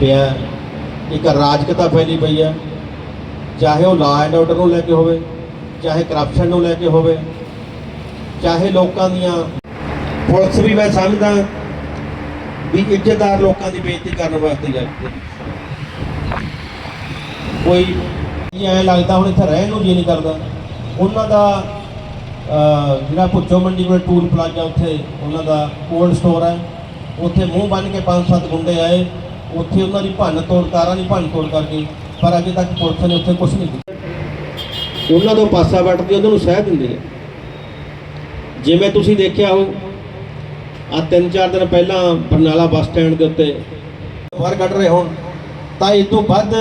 ਪਿਆ। ਇੱਕ ਰਾਜਕਤਾ ਫੈਲੀ ਪਈ ਹੈ ਚਾਹੇ ਉਹ ਲਾ ਐਂਡ ਆਰਡਰ ਨੂੰ ਲੈ ਕੇ ਹੋਵੇ, ਚਾਹੇ ਕਰਪਸ਼ਨ ਨੂੰ ਲੈ ਕੇ ਹੋਵੇ, ਚਾਹੇ ਲੋਕਾਂ ਦੀਆਂ ਪੁਲਿਸ ਵੀ ਮੈਂ ਸਮਝਦਾ ਵੀ ਇੱਜ਼ਤਦਾਰ ਲੋਕਾਂ ਦੀ ਬੇਇੱਜ਼ਤੀ ਕਰਨ ਵਾਸਤੇ ਜਾਂਦੀ ਕੋਈ ਐ ਲੱਗਦਾ ਹੁਣ ਇੱਥੇ ਰਹਿਣ ਨੂੰ ਜੀ ਨਹੀਂ ਕਰਦਾ। ਉਹਨਾਂ ਦਾ ਜਿਹੜਾ ਪੁੱਛੋ ਮੰਡੀ ਕੋਲ ਟੂਲ ਪਲਾਜ਼ਾ ਉੱਥੇ, ਉਹਨਾਂ ਦਾ ਕੋਲਡ ਸਟੋਰ ਹੈ ਉੱਥੇ ਮੂੰਹ ਬੰਨ ਕੇ ਪੰਜ ਸੱਤ ਗੁੰਡੇ ਆਏ। ਉੱਥੇ ਉਹਨਾਂ ਦੀ ਭੰਨ ਤੋੜ ਕਾਰਾਂ ਦੀ ਭੰਨ ਤੋੜ ਕਰਕੇ ਪਰ ਅਜੇ ਤੱਕ ਪੁਲਿਸ ਨੇ ਉੱਥੇ ਕੁਝ ਨਹੀਂ ਕੀਤਾ। ਉਹਨਾਂ ਤੋਂ ਪਾਸਾ ਵੱਟਦੇ ਉਹਨਾਂ ਨੂੰ ਸਹਿ ਦਿੰਦੇ ਆ ਜਿਵੇਂ ਤੁਸੀਂ ਦੇਖਿਆ ਹੋ ਆ ਤਿੰਨ ਚਾਰ ਦਿਨ ਪਹਿਲਾਂ ਬਰਨਾਲਾ ਬੱਸ ਸਟੈਂਡ ਦੇ ਉੱਤੇ ਵਾਰ ਕੱਢ ਰਹੇ ਹੋਣ ਤਾਂ ਇਸ ਤੋਂ ਵੱਧ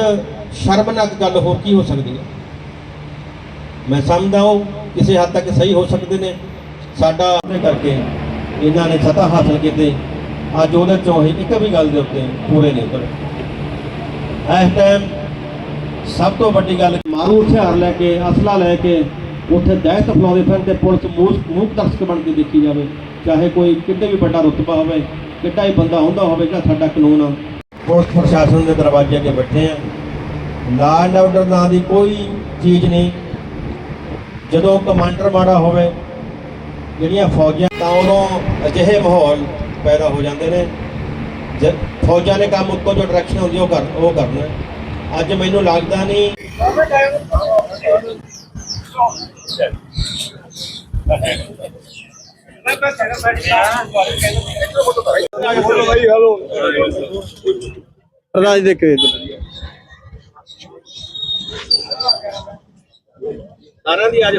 ਸ਼ਰਮਨਾਕ ਗੱਲ ਹੋਰ ਕੀ ਹੋ ਸਕਦੀ ਹੈ? ਮੈਂ ਸਮਝਦਾ ਹਾਂ ਕਿਸੇ ਹੱਦ ਤੱਕ ਸਹੀ ਹੋ ਸਕਦੇ ਨੇ। ਸਾਡਾ ਕਰਕੇ ਇਹਨਾਂ ਨੇ ਸਤਾ ਹਾਸਲ ਕੀਤੇ। ਅੱਜ ਉਹਦੇ ਚੋਂ ਹੀ ਇੱਕ ਵੀ ਗੱਲ ਦੇ ਉੱਤੇ ਪੂਰੇ ਨਹੀਂ ਉਤਰੇ। ਇਸ ਟਾਈਮ ਸਭ ਤੋਂ ਵੱਡੀ ਗੱਲ, ਮਾਰੂ ਹਥਿਆਰ ਲੈ ਕੇ, ਅਸਲਾ ਲੈ ਕੇ ਉੱਥੇ ਦਹਿਸ਼ਤ ਫਲਾਉਂਦੇ ਫਿਰਨ ਤੇ ਪੁਲਿਸ ਮੂਕ ਮੂਕ ਦਰਸ਼ਕ ਬਣ ਕੇ ਦੇਖੀ ਜਾਵੇ। ਚਾਹੇ ਕੋਈ ਕਿਤੇ ਵੀ ਵੱਡਾ ਰੁਤਬਾ ਹੋਵੇ, ਕਿੱਡਾ ਹੀ ਬੰਦਾ ਹੁੰਦਾ ਹੋਵੇ ਜਿਹੜਾ ਸਾਡਾ ਕਾਨੂੰਨ ਆ। ਪੁਲਿਸ ਪ੍ਰਸ਼ਾਸਨ ਦੇ ਦਰਵਾਜ਼ੇ ਅੱਗੇ ਬੈਠੇ ਆ। ਲਾ ਐਂਡ ਆਰਡਰ ਨਾਂ ਦੀ ਕੋਈ ਚੀਜ਼ ਨਹੀਂ। ਜਦੋਂ ਕਮਾਂਡਰ ਮਾੜਾ ਹੋਵੇ, ਜਿਹੜੀਆਂ ਫੌਜਾਂ ਤਾਂ ਉਦੋਂ ਅਜਿਹੇ ਮਾਹੌਲ ਪੈਦਾ ਹੋ ਜਾਂਦੇ ਨੇ। ਫੌਜਾਂ ਨੇ ਕੰਮ ਉੱਤੋਂ ਜੋ ਡਾਇਰੈਕਸ਼ਨ ਹੁੰਦੀ ਉਹ ਕਰ ਉਹ ਕਰਨਾ ਅੱਜ ਮੈਨੂੰ ਲੱਗਦਾ ਨਹੀਂ ਰਾਜ ਦੇ ਕੇ ਸਾਰਿਆਂ ਦੀ ਅੱਜ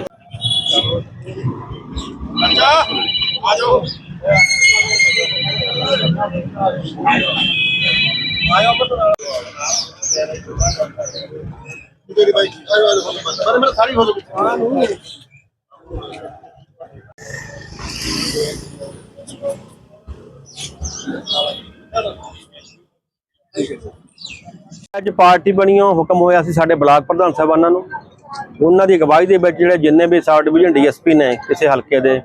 ਅੱਜ ਪਾਰਟੀ ਬਣੀ ਉਹ ਹੁਕਮ ਹੋਇਆ ਸੀ ਸਾਡੇ ਬਲਾਕ ਪ੍ਰਧਾਨ ਸਾਹਿਬਾਨਾਂ ਨੂੰ। ਉਹਨਾਂ ਦੀ ਅਗਵਾਈ ਦੇ ਵਿੱਚ ਜਿਹੜੇ ਜਿੰਨੇ ਵੀ ਸਬ ਡਿਵੀਜ਼ਨ ਡੀਐਸਪੀ ਨੇ, ਕਿਸੇ ਹਲਕੇ ਦੇ,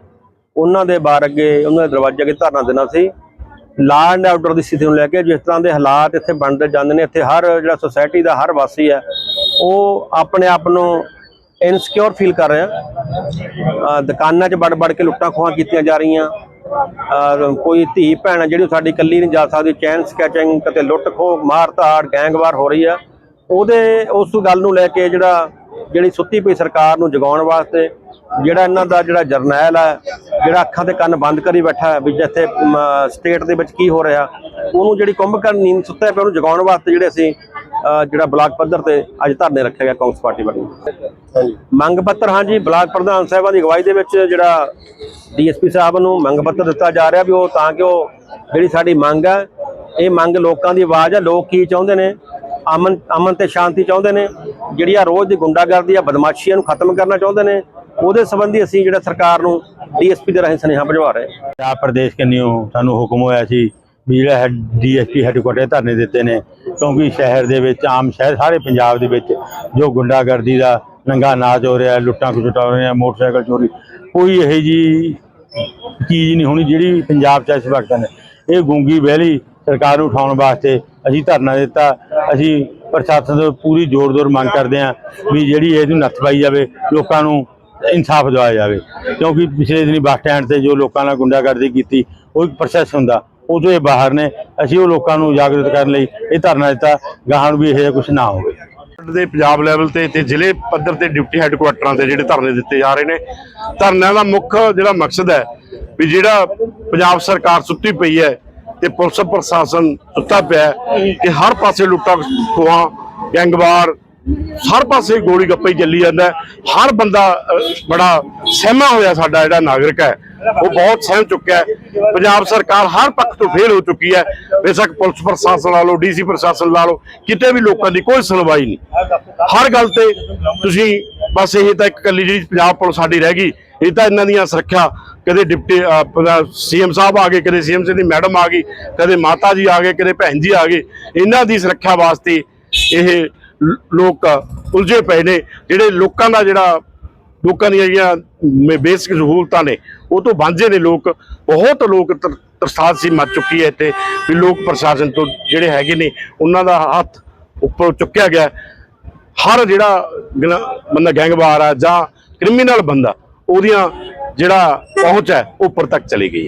ਉਹਨਾਂ ਦੇ ਬਾਰ ਅੱਗੇ, ਉਹਨਾਂ ਦੇ ਦਰਵਾਜ਼ੇ ਅੱਗੇ ਧਰਨਾ ਦੇਣਾ ਸੀ। ਲਾ ਐਂਡ ਆਰਡਰ ਦੀ ਸਥਿਤੀ ਨੂੰ ਲੈ ਕੇ ਜਿਸ ਤਰ੍ਹਾਂ ਦੇ ਹਾਲਾਤ ਇੱਥੇ ਬਣਦੇ ਜਾਂਦੇ ਨੇ, ਇੱਥੇ ਹਰ ਜਿਹੜਾ ਸੁਸਾਇਟੀ ਦਾ ਹਰ ਵਾਸੀ ਹੈ, ਉਹ ਆਪਣੇ ਆਪ ਨੂੰ ਇਨਸਿਕਿਉਰ ਫੀਲ ਕਰ ਰਿਹਾ। ਦੁਕਾਨਾਂ 'ਚ ਵੜ ਵੜ ਕੇ ਲੁੱਟਾਂ ਖੋਹਾਂ ਕੀਤੀਆਂ ਜਾ ਰਹੀਆਂ। ਕੋਈ ਧੀ ਭੈਣ ਆ ਜਿਹੜੀ ਉਹ ਸਾਡੀ ਇਕੱਲੀ ਨਹੀਂ ਜਾ ਸਕਦੀ ਚੈਨ ਸਕੈਚਿੰਗ ਕਿਤੇ ਲੁੱਟ ਖੋਹ ਮਾਰ ਧਾੜ ਗੈਂਗਵਾਰ ਹੋ ਰਹੀ ਆ। ਉਹਦੇ ਉਸ ਗੱਲ ਨੂੰ ਲੈ ਕੇ ਜਿਹੜਾ ਜਿਹੜੀ ਸੁੱਤੀ ਪਈ ਸਰਕਾਰ ਨੂੰ ਜਗਾਉਣ ਵਾਸਤੇ ਜਿਹੜਾ ਇਹਨਾਂ ਦਾ ਜਿਹੜਾ ਜਰਨੈਲ ਹੈ ਜਿਹੜਾ ਅੱਖਾਂ ਤੇ ਕੰਨ ਬੰਦ ਕਰੀ ਬੈਠਾ ਹੈ ਵੀ ਜਿੱਥੇ ਸਟੇਟ ਦੇ ਵਿੱਚ ਕੀ ਹੋ ਰਿਹਾ ਉਹਨੂੰ ਜਿਹੜੀ ਕੁੰਭਕਰਨ ਨੀਂਦ ਸੁੱਤੇ ਪਿਆ ਉਹਨੂੰ ਜਗਾਉਣ ਵਾਸਤੇ ਜਿਹੜੇ ਅਸੀਂ ਜਿਹੜਾ ਬਲਾਕ ਪੱਧਰ ਤੇ ਅੱਜ ਧਰਨੇ ਰੱਖਿਆ ਗਿਆ ਕਾਂਗਰਸ ਪਾਰਟੀ ਵੱਲੋਂ। ਮੰਗ ਪੱਤਰ ਹਾਂਜੀ ਬਲਾਕ ਪ੍ਰਧਾਨ ਸਾਹਿਬਾਂ ਦੀ ਅਗਵਾਈ ਦੇ ਵਿੱਚ ਜਿਹੜਾ ਡੀਐਸਪੀ ਸਾਹਿਬ ਨੂੰ ਮੰਗ ਪੱਤਰ ਦਿੱਤਾ ਜਾ ਰਿਹਾ ਵੀ ਉਹ ਤਾਂ ਕਿ ਉਹ ਜਿਹੜੀ ਸਾਡੀ ਮੰਗ ਹੈ ਇਹ ਮੰਗ ਲੋਕਾਂ ਦੀ ਆਵਾਜ਼ ਹੈ ਲੋਕ ਕੀ ਚਾਹੁੰਦੇ ਨੇ ਅਮਨ ਅਮਨ ਤੇ ਸ਼ਾਂਤੀ ਚਾਹੁੰਦੇ ਨੇ ਜਿਹੜੀ ਆ ਰੋਜ਼ ਦੀ ਗੁੰਡਾਗਰਦੀ ਆ, ਬਦਮਾਸ਼ੀਆਂ ਨੂੰ ਖਤਮ ਕਰਨਾ ਚਾਹੁੰਦੇ ਨੇ, ਉਹਦੇ ਸੰਬੰਧੀ ਅਸੀਂ ਜਿਹੜਾ ਸਰਕਾਰ ਨੂੰ ਡੀਐਸਪੀ ਦੇ ਰਾਹੀਂ ਸੁਨੇਹਾ ਭਜਵਾ ਰਹੇ ਪੰਜਾਬ ਪ੍ਰਦੇਸ਼ ਕੰਨਿਓ ਸਾਨੂੰ ਹੁਕਮ ਹੋਇਆ ਸੀ ਵੀ ਜਿਹੜਾ ਹੈ ਡੀਐਸਪੀ ਹੈੱਡਕੁਆਟਰ ਧਰਨੇ ਦਿੱਤੇ ਨੇ, ਕਿਉਂਕਿ ਸ਼ਹਿਰ ਦੇ ਵਿੱਚ, ਆਮ ਸ਼ਹਿਰ ਸਾਰੇ ਪੰਜਾਬ ਦੇ ਵਿੱਚ ਜੋ ਗੁੰਡਾਗਰਦੀ ਦਾ ਨੰਗਾ ਨਾਚ ਹੋ ਰਿਹਾ, ਲੁੱਟਾਂ ਖੁੱਟਾਂ ਹੋ ਰਹੀਆਂ, ਮੋਟਰਸਾਈਕਲ ਚੋਰੀ, ਕੋਈ ਇਹੋ ਜੀ ਚੀਜ਼ ਨਹੀਂ ਹੋਣੀ ਜਿਹੜੀ ਪੰਜਾਬ 'ਚ ਇਸ ਵਕਤ ਨੇ ਇਹ ਗੂੰਗੀ ਬਹਿਲੀ ਸਰਕਾਰ ਨੂੰ ਉਠਾਉਣ ਵਾਸਤੇ ਅਸੀਂ ਧਰਨਾ ਦਿੱਤਾ, ਅਸੀਂ ਪ੍ਰਸ਼ਾਸਨ ਤੋਂ ਪੂਰੀ ਜ਼ੋਰ-ਜ਼ੋਰ ਮੰਗ ਕਰਦੇ ਹਾਂ ਵੀ ਜਿਹੜੀ ਇਹਨੂੰ ਨੱਥ ਪਾਈ ਜਾਵੇ, ਲੋਕਾਂ ਨੂੰ ਇਨਸਾਫ ਦਿਵਾਇਆ ਜਾਵੇ। ਕਿਉਂਕਿ ਪਿਛਲੇ ਦਿਨੀ ਬੱਸ ਸਟੈਂਡ ਤੇ ਜੋ ਲੋਕਾਂ ਨਾਲ ਗੁੰਡਾਗਰਦੀ ਕੀਤੀ, ਉਹ ਇੱਕ ਪ੍ਰੋਸੈਸ ਹੁੰਦਾ। ਉਹ ਤੋਂ ਇਹ ਬਾਹਰ ਨੇ, ਅਸੀਂ ਉਹ ਲੋਕਾਂ ਨੂੰ ਜਾਗਰੂਕ ਕਰਨ ਲਈ ਇਹ ਧਰਨਾ ਦਿੱਤਾ, ਗਾਹਾਂ ਨੂੰ ਵੀ ਇਹੋ ਜਿਹਾ ਕੁਝ ਨਾ ਹੋਵੇ। ਦੇ ਪੰਜਾਬ ਲੈਵਲ ਤੇ ਤੇ ਜ਼ਿਲ੍ਹੇ ਪੱਧਰ ਤੇ ਡਿਪਟੀ ਹੈੱਡਕੁਆਟਰਾਂ ਤੇ ਜਿਹੜੇ ਧਰਨੇ ਦਿੱਤੇ ਜਾ ਰਹੇ ਨੇ, ਧਰਨਿਆਂ ਦਾ ਮੁੱਖ ਜਿਹੜਾ ਮਕਸਦ ਹੈ ਵੀ ਜਿਹੜਾ ਪੰਜਾਬ ਸਰਕਾਰ ਸੁੱਤੀ ਪਈ ਹੈ ਤੇ ਪੁਲਿਸ ਪ੍ਰਸ਼ਾਸਨ ਸੁੱਤਾ ਪਿਆ ਕਿ ਹਰ ਪਾਸੇ ਲੁੱਟਾਂ ਖੋਹਾਂ, ਗੈਂਗਵਾਰ, ਹਰ ਪਾਸੇ ਗੋਲੀ ਗੱਪੇ ਹੀ ਚੱਲੀ ਜਾਂਦਾ ਹਰ ਬੰਦਾ ਬੜਾ ਸਹਿਮਾ ਹੋਇਆ ਸਾਡਾ ਜਿਹੜਾ ਨਾਗਰਿਕ ਹੈ। ਉਹ ਬਹੁਤ ਸਹਿਮ ਚੁੱਕਿਆ ਹੈ। ਪੰਜਾਬ ਸਰਕਾਰ ਹਰ ਪੱਖ ਤੋਂ ਫੇਲ ਹੋ ਚੁੱਕੀ ਹੈ। ਬੇਸ਼ੱਕ ਪੁਲਿਸ ਪ੍ਰਸ਼ਾਸਨ ਲਾ ਲਓ ਡੀਸੀ ਪ੍ਰਸ਼ਾਸਨ ਲਾ ਲਓ, ਕਿਤੇ ਵੀ ਲੋਕਾਂ ਦੀ ਕੋਈ ਸੁਣਵਾਈ ਨਹੀਂ। ਹਰ ਗੱਲ ਤੇ ਤੁਸੀਂ, ਬਸ ਇਹ ਤਾਂ ਇੱਕ ਕੱਲੀ ਜਿਹੜੀ ਪੰਜਾਬ ਪੁਲਿਸ ਸਾਡੀ ਰਹਿ ਗਈ ਇਹ ਤਾਂ ਇਹਨਾਂ ਦੀਆਂ ਸੁਰੱਖਿਆ, ਕਦੇ ਡਿਪਟੀ ਸੀਐਮ ਸਾਹਿਬ ਆ ਗਏ, ਕਦੇ ਸੀਐਮ ਦੀ ਮੈਡਮ ਆ ਗਈ, ਕਦੇ ਮਾਤਾ ਜੀ ਆ ਗਏ, ਕਦੇ ਭੈਣ ਜੀ ਆ ਗਏ। ਇਹਨਾਂ ਦੀ ਸੁਰੱਖਿਆ ਵਾਸਤੇ ਇਹ ਲੋਕ ਉਲਝੇ ਪਏ ਨੇ। ਜਿਹੜੇ ਲੋਕਾਂ ਦਾ ਜਿਹੜਾ, ਲੋਕਾਂ ਦੀਆਂ ਜਿਹੜੀਆਂ ਬੇਸਿਕ ਸਹੂਲਤਾਂ ਨੇ, ਉਹ ਤੋਂ ਵਾਂਝੇ ਨੇ ਲੋਕ। ਬਹੁਤ ਲੋਕ ਤਰ- ਤਰਸਾਲ ਸੀ ਮਚ ਚੁੱਕੀ ਹੈ ਇੱਥੇ, ਵੀ ਲੋਕ ਪ੍ਰਸ਼ਾਸਨ ਤੋਂ ਜਿਹੜੇ ਹੈਗੇ ਨੇ, ਉਹਨਾਂ ਦਾ ਹੱਥ ਉੱਪਰ ਚੁੱਕਿਆ ਗਿਆ। ਹਰ ਜਿਹੜਾ ਗਲਾ- ਬੰਦਾ ਗੈਂਗਵਾਰ ਆ ਜਾਂ ਕ੍ਰਿਮੀਨਲ ਬੰਦਾ ਉਹਦੀਆਂ ਜਿਹੜਾ ਪਹੁੰਚ ਹੈ ਉਹ ਉੱਪਰ ਤੱਕ ਚਲੀ ਗਈ ਹੈ।